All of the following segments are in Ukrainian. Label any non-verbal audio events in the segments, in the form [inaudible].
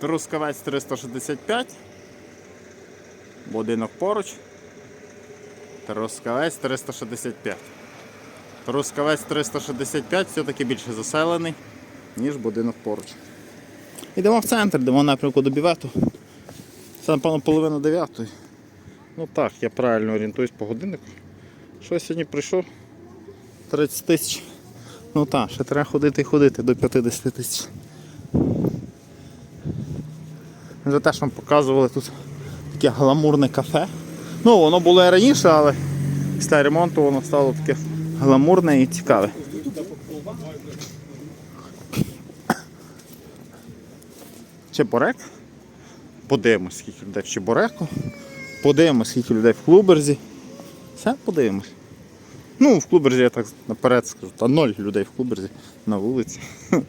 Трускавець 365. Будинок поруч. Трускавець 365. Трускавець 365 все-таки більше заселений, ніж будинок поруч. Йдемо в центр, йдемо напрямку до бівету. Це, напевно, половина дев'ятої. Ну так, я правильно орієнтуюсь по годиннику. Що я сьогодні прийшов? 30 тисяч. Ну так, ще треба ходити і ходити до 50 тисяч. Вже теж вам показували тут таке гламурне кафе. Ну, воно було і раніше, але після ремонту воно стало таке гламурне і цікаве. Чебурек. Подивимось, скільки людей в Чебуреку. Подивимось, скільки людей в Клуберзі. Все подивимось. Ну, в Клуберзі я так наперед скажу, та ноль людей в Клуберзі на вулиці. [laughs]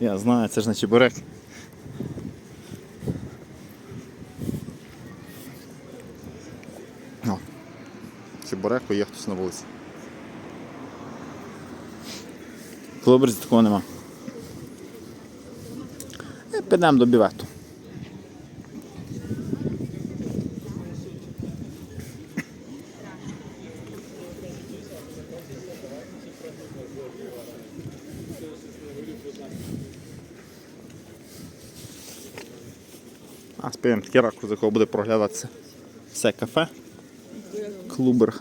Я знаю, це ж не Чебурек. Чебуреку є хтось на вулиці. В Клуберзі такого нема. І підемо до бівету. А, співаємо такий ракурс, з якого буде проглядатися все кафе. Клубер.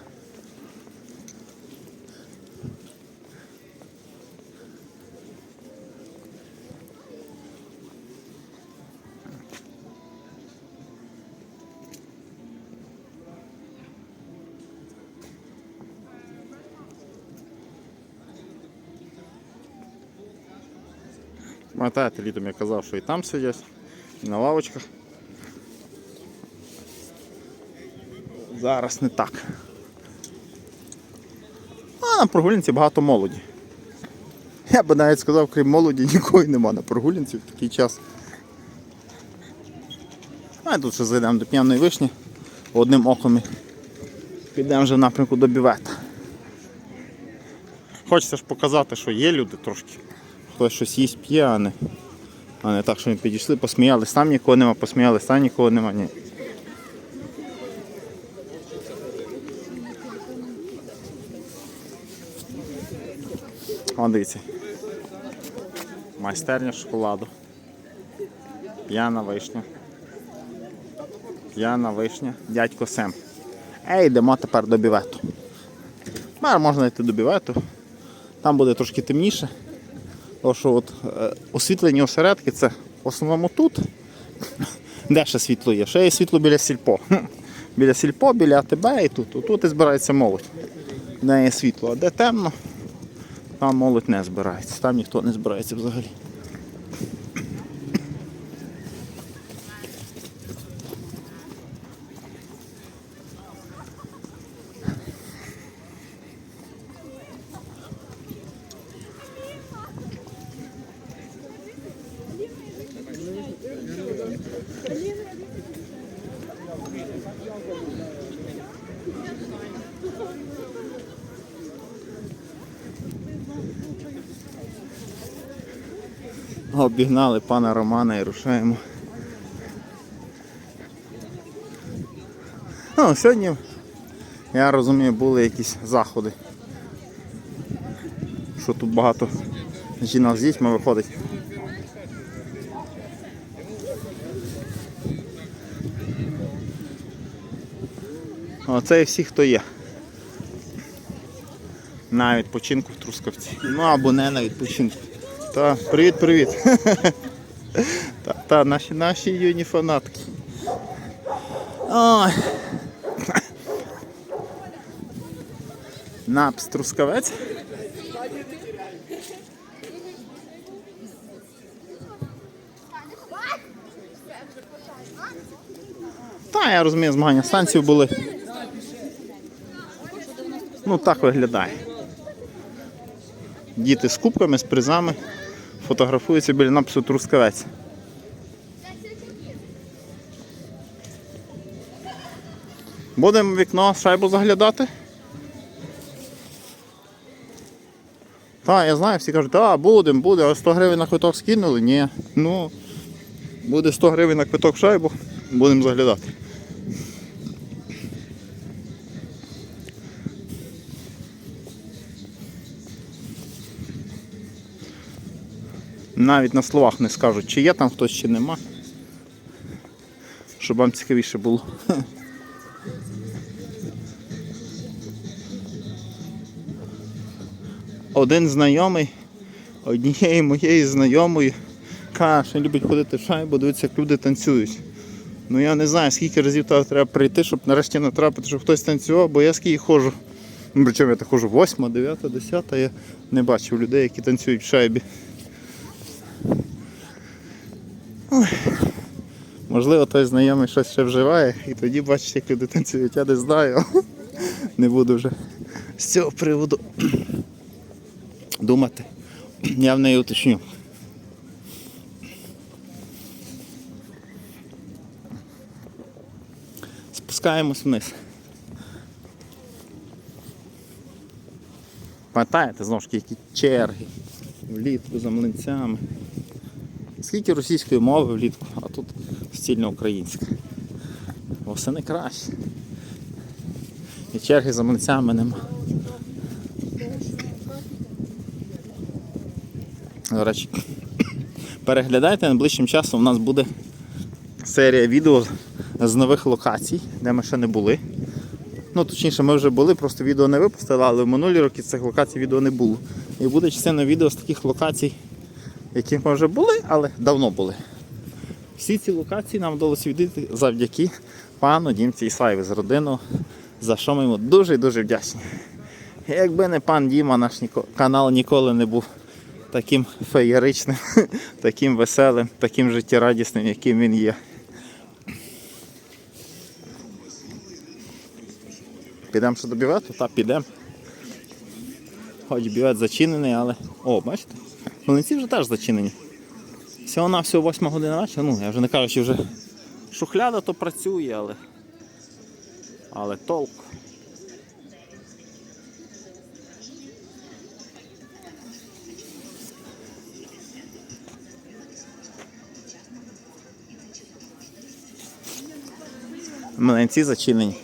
Пам'ятаєте, літом я казав, що і там сидять, і на лавочках. Зараз не так. А на прогулянці багато молоді. Я би навіть сказав, крім молоді, нікого нема на прогулянці в такий час. А тут ще зайдемо до п'яної вишні одним оком підемо вже в напрямку до бівета. Хочеться ж показати, що є люди трошки. Хтось щось їсть п'є, а не, а не так, що ми підійшли, посміялись, там нікого нема, посміялись, там нікого нема. Ні. О, дивіться. Майстерня шоколаду. П'яна вишня. П'яна вишня. Дядько Сем. Ей, йдемо тепер до бівету. Тепер можна йти до бівету. Там буде трошки темніше. Тому що от, е, освітлені осередки це в основному тут. Де ще світло є? Ще є світло біля сільпо. [laughs] Біля сільпо, біля АТБ і тут. Тут і збирається молодь. Де є світло, а де темно, там молодь не збирається. Там ніхто не збирається взагалі. Обігнали пана Романа і рушаємо. Ну, сьогодні, я розумію, були якісь заходи. Що тут багато жінок з дітьми виходить. Оце і всі, хто є. На відпочинку в Трускавці. Ну або не на відпочинку. Та, привіт, привіт. [laughs] Та, та, наші, наші юні фанатки. Ой. Напс Трускавець. Та, я розумію, змагання станцій були. Ну так виглядає. Діти з кубками, з призами фотографуються біля напису Трускавець. Будемо в вікно шайбу заглядати. Так, я знаю, всі кажуть, так, будемо, будемо, а 100 гривень на квиток скинули? Ні. Ну, Буде 100 гривень на квиток шайбу, будемо заглядати. Навіть на словах не скажуть, чи є там хтось, чи нема. Щоб вам цікавіше було. Один знайомий однієї моєї знайомої каже, що любить ходити в шайбу, дивитися, як люди танцюють. Ну я не знаю, скільки разів треба прийти, щоб нарешті натрапити, щоб хтось танцював, бо я скільки ходжу. Ну, Причому я так ходжу 8, 9, 10, я не бачив людей, які танцюють в шайбі. Ой. Можливо, той знайомий щось ще вживає, і тоді бачить, як люди танцюють, я не знаю. [laughs] Не буду вже з цього приводу [clears throat] думати. Я в неї уточню. Спускаємось вниз. Пам'ятаєте, знову ж які черги влітку за млинцями. Скільки російської мови влітку, а тут стільно українська. Не краще. І черги за млинцями нема. До речі, переглядайте найближчим часом у нас буде серія відео з нових локацій, де ми ще не були. Ну, точніше, ми вже були, просто відео не випустили, але в минулі роки цих локацій відео не було. І буде частина відео з таких локацій, які ми вже були, але давно були. Всі ці локації нам вдалося відвідати завдяки пану Дімці Ісаєві з родиною, за що ми йому дуже і дуже вдячні. Якби не пан Діма, наш канал ніколи не був таким феєричним, [laughs] таким веселим, таким життєрадісним, яким він є. Підемо ще до бювету? Так, підемо. Хоч бювет зачинений, але... О, бачите? Млинці вже теж зачинені. Всього на всього 8 година вечора. Ну, я вже не кажу, вже шухляда то працює, але. Але толк. Млинці зачинені.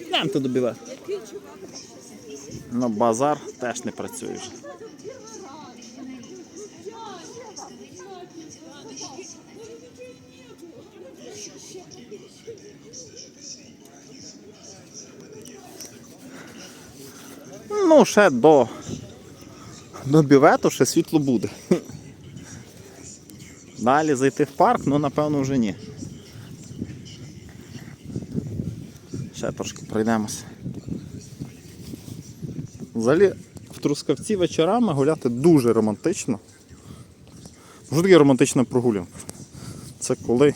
Йдемо туди біле. Ну, базар теж не працює вже. Ну, ще до, до бювету ще світло буде. [laughs] Далі зайти в парк, ну напевно вже ні. Ще трошки пройдемося. Взагалі в Трускавці вечорами гуляти дуже романтично. Що таке романтична прогулянка? Це коли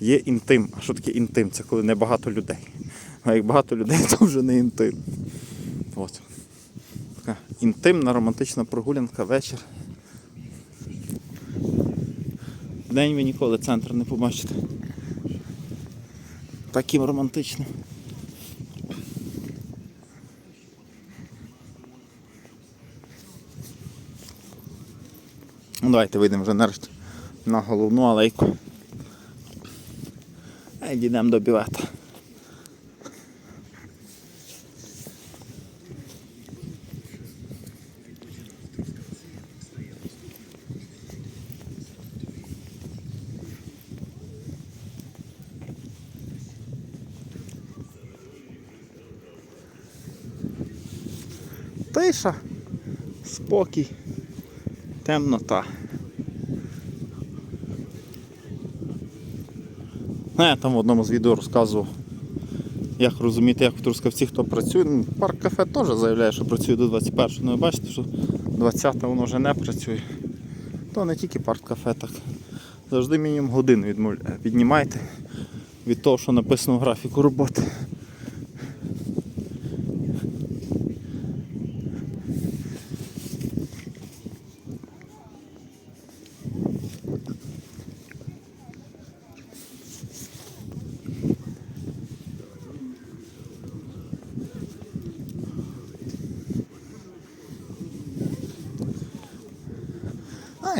є інтим. А що таке інтим? Це коли небагато людей. А як багато людей, [laughs] то вже не інтим. От. Така інтимна романтична прогулянка вечір. День ви ніколи центр не побачите. Таким романтичним. Ну, давайте вийдемо вже нарешті на головну алейку. А й дійдемо до бювета. Тиша, спокій, темнота. Ну, я там в одному з відео розказував, як розуміти, як в Трускавці хто працює. Ну, Парк кафе теж заявляє, що працює до 21-го, Ну ви бачите, що 20 воно вже не працює. То не тільки парк кафе так. Завжди мінімум годину відмов... віднімайте від того, що написано в графіку роботи.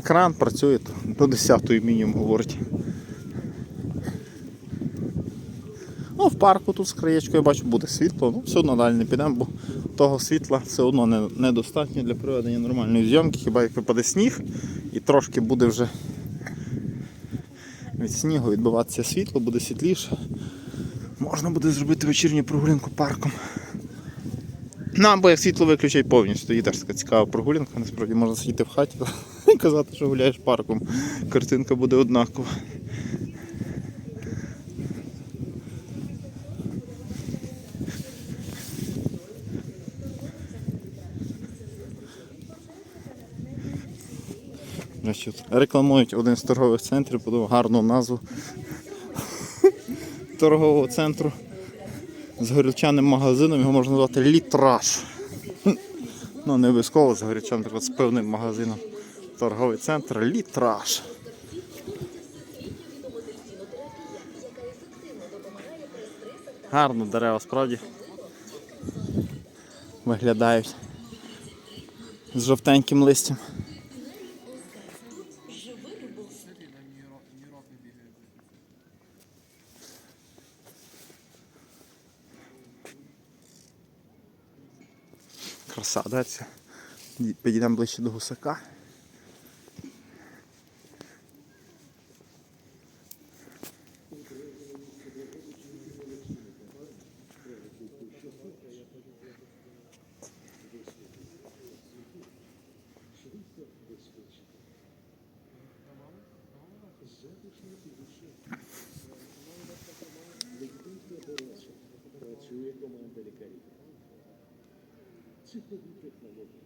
А, Екран працює до 10 мінімум говорить. Ну, в парку тут з краєчкою я бачу буде світло, ну все одно далі не підемо, бо того світла все одно не, недостатньо для проведення нормальної зйомки, хіба як випаде сніг і трошки буде вже від снігу відбиватися світло, буде світліше. Можна буде зробити вечірню прогулянку парком. Ну, або як світло виключать повністю, тоді теж така цікава прогулянка, насправді можна сидіти в хаті казати, що гуляєш парком. Картинка буде однакова. Рекламують один з торгових центрів, подав гарну назву [laughs] торгового центру з горілчаним магазином, його можна назвати літраж. [laughs] Ну, не обов'язково з горілчаним, з певним магазином. Торговий центр літраж. Гарно дерева справді виглядають з жовтеньким листям. Краса, це? Підійдемо ближче до гусака. Працює команда лікарів. Цифрові технології